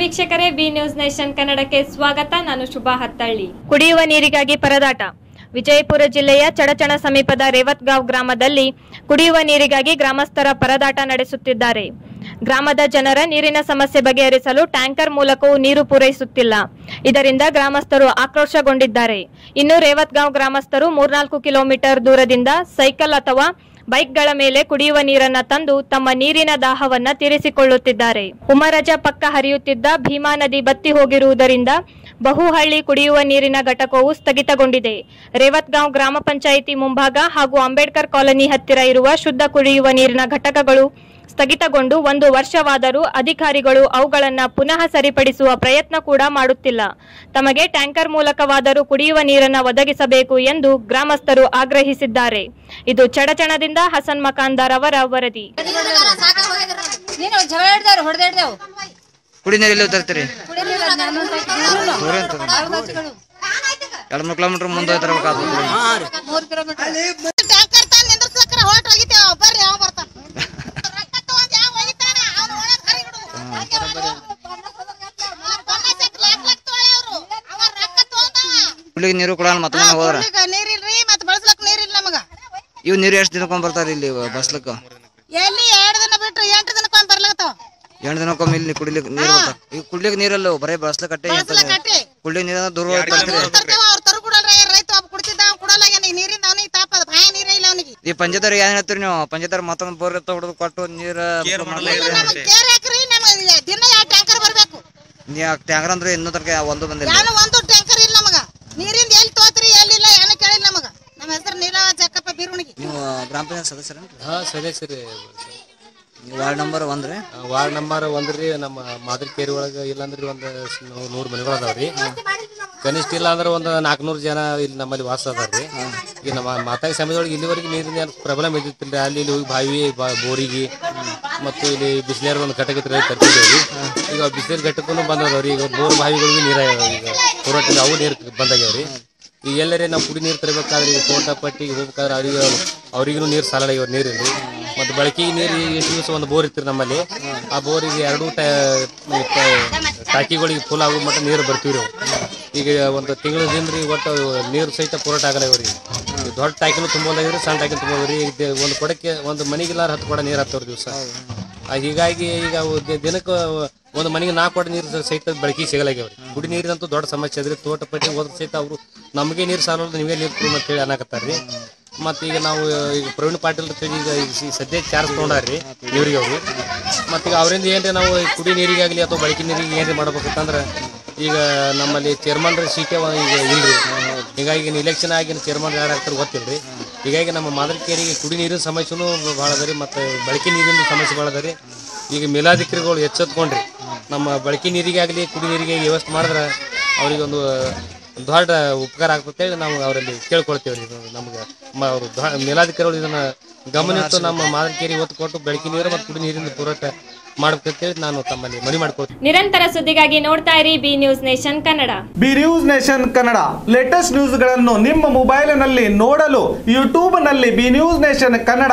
ವೀಕ್ಷಕರೇ, B news nation ಕನ್ನಡಕ್ಕೆ ಸ್ವಾಗತ. ನಾನು ಶುಭಾ ಹತ್ತಳ್ಳಿ. ಕುಡಿಯುವ ನೀರಿಗಾಗಿ ಪರದಾಟ. ವಿಜಯಪುರ ಜಿಲ್ಲೆಯ ಚಡಚಣ ಸಮೀಪದ ರೇವತ್ಗಾಂವ್ ಗ್ರಾಮದಲ್ಲಿ ಕುಡಿಯುವ ನೀರಿಗಾಗಿ ಗ್ರಾಮಸ್ಥರ ಪರದಾಟ ನಡೆಸುತ್ತಿದ್ದಾರೆ. ಗ್ರಾಮದ ಜನರ ನೀರಿನ ಸಮಸ್ಯೆ ಬಗೆಹರಿಸಲು ಟ್ಯಾಂಕರ್ ಮೂಲಕವೂ ನೀರು ಪೂರೈಸುತ್ತಿಲ್ಲ. ಇದರಿಂದ ಗ್ರಾಮಸ್ಥರು ಆಕ್ರೋಶಗೊಂಡಿದ್ದಾರೆ. ಇನ್ನು ರೇವತ್ಗಾಂವ್ ಗ್ರಾಮಸ್ಥರು ಮೂರ್ನಾಲ್ಕು ಕಿಲೋಮೀಟರ್ ದೂರದಿಂದ ಸೈಕಲ್ ಅಥವಾ ಬೈಕ್ಗಳ ಮೇಲೆ ಕುಡಿಯುವ ನೀರನ್ನ ತಂದು ತಮ್ಮ ನೀರಿನ ದಾಹವನ್ನ ತೀರಿಸಿಕೊಳ್ಳುತ್ತಿದ್ದಾರೆ. ಉಮರಜ ಪಕ್ಕ ಹರಿಯುತ್ತಿದ್ದ ಭೀಮಾ ನದಿ ಬತ್ತಿ ಹೋಗಿರುವುದರಿಂದ ಬಹುಹಳ್ಳಿ ಕುಡಿಯುವ ನೀರಿನ ಘಟಕವು ಸ್ಥಗಿತಗೊಂಡಿದೆ. ರೇವತ್ಗಾಂವ್ ಗ್ರಾಮ ಪಂಚಾಯಿತಿ ಮುಂಭಾಗ ಹಾಗೂ ಅಂಬೇಡ್ಕರ್ ಕಾಲೋನಿ ಹತ್ತಿರ ಇರುವ ಶುದ್ಧ ಕುಡಿಯುವ ನೀರಿನ ಘಟಕಗಳು ಸ್ಥಗಿತಗೊಂಡು ಒಂದು ವರ್ಷವಾದರೂ ಅಧಿಕಾರಿಗಳು ಅವುಗಳನ್ನು ಪುನಃ ಸರಿಪಡಿಸುವ ಪ್ರಯತ್ನ ಕೂಡ ಮಾಡುತ್ತಿಲ್ಲ. ತಮಗೆ ಟ್ಯಾಂಕರ್ ಮೂಲಕವಾದರೂ ಕುಡಿಯುವ ನೀರನ್ನು ಒದಗಿಸಬೇಕು ಎಂದು ಗ್ರಾಮಸ್ಥರು ಆಗ್ರಹಿಸಿದ್ದಾರೆ. ಇದು ಚಡಚಣದಿಂದ ಹಸನ್ ಮಕಾಂದಾರ್ ಅವರ ವರದಿ. ಕುಡಿ ನೀರು ತರ್ತೀರಿ? ಎರಡು ಮೂರು ಕಿಲೋಮೀಟರ್ ಮುಂದೆ ತಗೊಂಡ ನೀರು ಕೊಡಲ್ಲ ಹೋದ್ರ. ಕುಡ್ಲಿಕ್ಕ ನೀರಿಲ್ರಿ ಮತ್ ಬಳಸ್ಲಕ್ ನೀರಿಲ್ಲ ನಮಗ. ಇವು ನೀರು ಎಷ್ಟು ದಿನಕ್ಕೊಮ್ಮೆ ಬರ್ತಾರೆ ಇಲ್ಲಿ ಬಸ್ಲಕ್ಕ? ಎಲ್ಲಿ ಎರಡ್ ದಿನ ಬಿಟ್ರು ಎಂಟು ದಿನಕ್ಕೊಮ್ಮೆ ಬರ್ಲಕತ್ತಾವ. ಎಂಟು ದಿನಕ್ಕೊಮ್ಮೆ ಇಲ್ಲಿ ಕುಡಿಲಿಕ್ಕೆ ನೀರು ಬರ್ತಾವ. ಈಗ ಕುಡ್ಲಿಕ್ಕೆ ನೀರಲ್ಲ ಬರೀ ಬಸ್ಲ ಕಟ್ಟೆ ಬಳಸ್ಲಕ್ ಕಟ್ಟಿ ಕುಡ್ಲಿಕ್ಕೆ ನೀರ ದೂರ ತರ್ತೇವ ಅವ್ರ ತರು ಕೊಡಲ್ರ ರೈತ ಒಬ್ಬ ಕುಡ್ತಿದ್ದ ಅವ್ನ್ ಕೊಡಲ್ಲ ಈಗ ನೀರಿಂದ ಅವನಿಗೆ ತಾಪದ ಬಾಯ ನೀರೇ ಇಲ್ಲ ಅವನಿಗೆ. ಈ ಪಂಚಾಯತ್ ಏನ್ ಹೇಳ್ತೀರಿ ನೀವು? ಪಂಚಾಯತ್ ಮತ್ತೊಂದು ಬೋರ್ ಹೊಡೆದು ಕೊಟ್ಟು ನೀರು ನಮಗ್ ಕೇರ್ ಹಾಕ್ರಿ ನಮಗ್ ದಿನ ಯಾ ಟ್ಯಾಂಕರ್ ಬರ್ಬೇಕು? ಟ್ಯಾಂಕರ್ ಅಂದ್ರೆ ಇನ್ನೂ ತನಕ ಒಂದು ಬಂದಿಲ್ಲ. ಒಂದ್ ಒಂದು ಟ್ಯಾಂಕರ್ ಇಲ್ಲ ನಮಗ ನೀರಿಂದ ಎಲ್ಲಿ ತೋತ್ರಿ ಎಲ್ಲಿಲ್ಲ ಏನು ಕೇಳಿಲ್ಲ ನಮಗ ನಮ್ಮ ಹೆಸರು ನೀಲವ ಜಕ್ಕಪ್ಪ ಬೀರುಣಿಗಿ ನೀವು ಗ್ರಾಮ ಪಂಚಾಯತ್ ಸದಸ್ಯರ ಹಾ ನೀವು ವಾರ್ಡ್ ನಂಬರ್ ಒಂದ್ರಿ? ವಾರ್ಡ್ ನಂಬರ್ ಒಂದ್ರಿ ನಮ್ಮ ಮಾದರಿ ಕೇರಿ ಒಳಗೆ ಇಲ್ಲಾಂದ್ರೆ ಒಂದು ನೂರು ಮನೆಗಳು ಅದಾವ್ರಿ. ಕನಿಷ್ಠ ಇಲ್ಲ ಅಂದ್ರೆ ಒಂದು ನಾಲ್ಕುನೂರು ಜನ ಇಲ್ಲಿ ನಮ್ಮಲ್ಲಿ ವಾಸ ಅದಾವ್ರಿ. ಈಗ ನಮ್ಮ ಮಾತಾಗಿ ಸಮಯದೊಳಗೆ ಇಲ್ಲಿವರೆಗೆ ನೀರಿನ ಏನು ಪ್ರಾಬ್ಲಮ್ ಇದ್ದಿತ್ತಿಲ್ಲ ಅಲ್ಲಿ ಇಲ್ಲಿ ಹೋಗಿ ಬಾವಿ ಬಾ- ಬೋರಿಗೆ ಮತ್ತು ಇಲ್ಲಿ ಬಿಸಿಲೇರ್ ಒಂದು ಘಟಕ ಇತ್ತು ಈಗ ಬಿಸಿಲೇರ್ ಘಟಕನು ಬಂದದವ್ರಿ. ಈಗ ಬೋರ್ ಬಾವಿಗಳಿಗೂ ನೀರ ಈಗ ಹೋರಾಟ ಅವು ನೀರು ಬಂದಾಗ್ಯಾವ್ರಿ. ಈಗ ಎಲ್ಲರೇ ನಾವು ಕುಡಿ ನೀರು ತರಬೇಕಾದ್ರೆ ಈಗ ತೋಟ ಪಟ್ಟಿಗೆ ಹೋಗ್ಬೇಕಾದ್ರೆ ಅವ್ರಿಗೆ ಅವ್ರಿಗೂ ನೀರು ಸಾಲ ಇವ್ರ ನೀರಿಲ್ಲ. ಮತ್ತು ಬಳಕೆಗೆ ನೀರು ಎಷ್ಟು ದಿವಸ ಒಂದು ಬೋರ್ ಇರ್ತೀರಿ ನಮ್ಮಲ್ಲಿ, ಆ ಬೋರಿಗೆ ಎರಡು ಟಾಕಿಗಳಿಗೆ ಫುಲ್ ಆಗೋ ಮಟ್ಟ ನೀರು ಬರ್ತೀವಿ ಈಗ ಒಂದು ತಿಂಗಳದಿಂದ ರೀ ಒಟ್ಟು ನೀರು ಸಹಿತ ಪೂರಾಟ ಆಗಲ್ಲ ಇವ್ರಿಗೆ. ದೊಡ್ಡ ಟಾಕಿನೂ ತುಂಬೋದಾಗಿರಿ ಸಣ್ಣ ಟಾಕಿನ ತುಂಬೋದ್ರಿ ಈಗ ಒಂದು ಕೊಡಕ್ಕೆ ಒಂದು ಮನೆಗಿಲ್ಲಾರ ಹತ್ತು ಕೊಡ ನೀರು ಹತ್ತವ್ರಿ ದಿವಸ. ಹೀಗಾಗಿ ಈಗ ದಿನಕ್ಕೆ ಒಂದು ಮನೆಗೆ ನಾಲ್ಕು ಕೊಡ ನೀರು ಸಹಿತ ಬಳಕೆ ಸಿಗಲಾಗ್ಯಾವ್ರಿ. ಕುಡಿ ನೀರಿನಂತೂ ದೊಡ್ಡ ಸಮಸ್ಯೆ ಅದ್ರಿ. ತೋಟ ಪಟ್ಟಿ ಹೋದ್ರ ಸಹಿತ ಅವರು ನಮಗೆ ನೀರು ಸಾಲಲ್ಲ ನಿಮಗೆ ನೀರು ಕೊಡು ಅಂತ ಹೇಳಿ ಅನ್ನಕತ್ತಾರ್ರಿ ಮತ್ತು ಈಗ ನಾವು ಈಗ ಪ್ರವೀಣ್ ಪಾಟೀಲ್ ಈಗ ಈ ಸದ್ಯ ಚಾರ್ಜ್ ತೊಗೊಂಡಾರ್ರಿ ಇವರಿಗೆ ಅವರು. ಮತ್ತು ಈಗ ಅವರಿಂದ ಏನ್ರಿ ನಾವು ಕುಡಿ ನೀರಿಗಾಗಲಿ ಅಥವಾ ಬಳಕೆ ನೀರಿಗೆ ಏನ್ರಿ ಮಾಡ್ಬೇಕಂತಂದ್ರೆ ಈಗ ನಮ್ಮಲ್ಲಿ ಚೇರ್ಮನ್ ಸೀಟೆ ಈಗ ಇಲ್ರಿ. ಹೀಗಾಗಿ ಇಲೆಕ್ಷನ್ ಆಗಿನ ಚೇರ್ಮನ್ ಯಾರು ಆಗ್ತಾರೆ ಗೊತ್ತಿಲ್ರಿ. ಹೀಗಾಗಿ ನಮ್ಮ ಮಾದರಿಕೇರಿಗೆ ಕುಡಿ ನೀರಿನ ಸಮಸ್ಯೆನೂ ಭಾಳ ಅದ ರೀ. ಮತ್ತು ಬಳಕೆ ನೀರಿನ ಸಮಸ್ಯೆ ಭಾಳ ಅದ ರೀ. ಈಗ ಮೇಲಾಧಿಕಾರಿಗಳು ಎಚ್ಚೆತ್ಕೊಂಡ್ರಿ. ನಮ್ಮ ಬಳಕೆ ನೀರಿಗೆ ಆಗಲಿ ಕುಡಿ ನೀರಿಗೆ ವ್ಯವಸ್ಥೆ ಮಾಡಿದ್ರೆ ಅವರಿಗೆ ಒಂದು ದೊಡ್ಡ ಉಪಕಾರ ಆಗ್ತೇಳಿ ನಾವು ಅವರಲ್ಲಿ ಕೇಳ್ಕೊಳ್ತೇವೆ ರೀ. ನಮ್ಗೆ ಅವರು ಮೇಲಾಧಿಕಾರಿಗಳು ಇದನ್ನ ಗಮನಿಸ್ತು ನಮ್ಮ ಮಾದರಿಕೇರಿ ಒತ್ತು ಕೊಟ್ಟು ಬೆಳಕಿನ ನೀರು ಮತ್ತು ಕುಡಿ ನೀರಿನ ಅಂತ ಮಾಡ್ಬೇಕಂತೇಳಿ ನಾನು ತಮ್ಮಲ್ಲಿ ಮನವಿ ಮಾಡ್ಕೊಳ್ತೀನಿ. ನಿರಂತರ ಸುದ್ದಿಗಾಗಿ ನೋಡ್ತಾ ಇರಿ B news nation Kannada. B news nation Kannada. Latest ನ್ಯೂಸ್ಗಳನ್ನು ನಿಮ್ಮ ಮೊಬೈಲ್ನಲ್ಲಿ ನೋಡಲು ಯೂಟ್ಯೂಬ್ನಲ್ಲಿ ಬಿ ನ್ಯೂಸ್ ನೇಷನ್ ಕನ್ನಡ.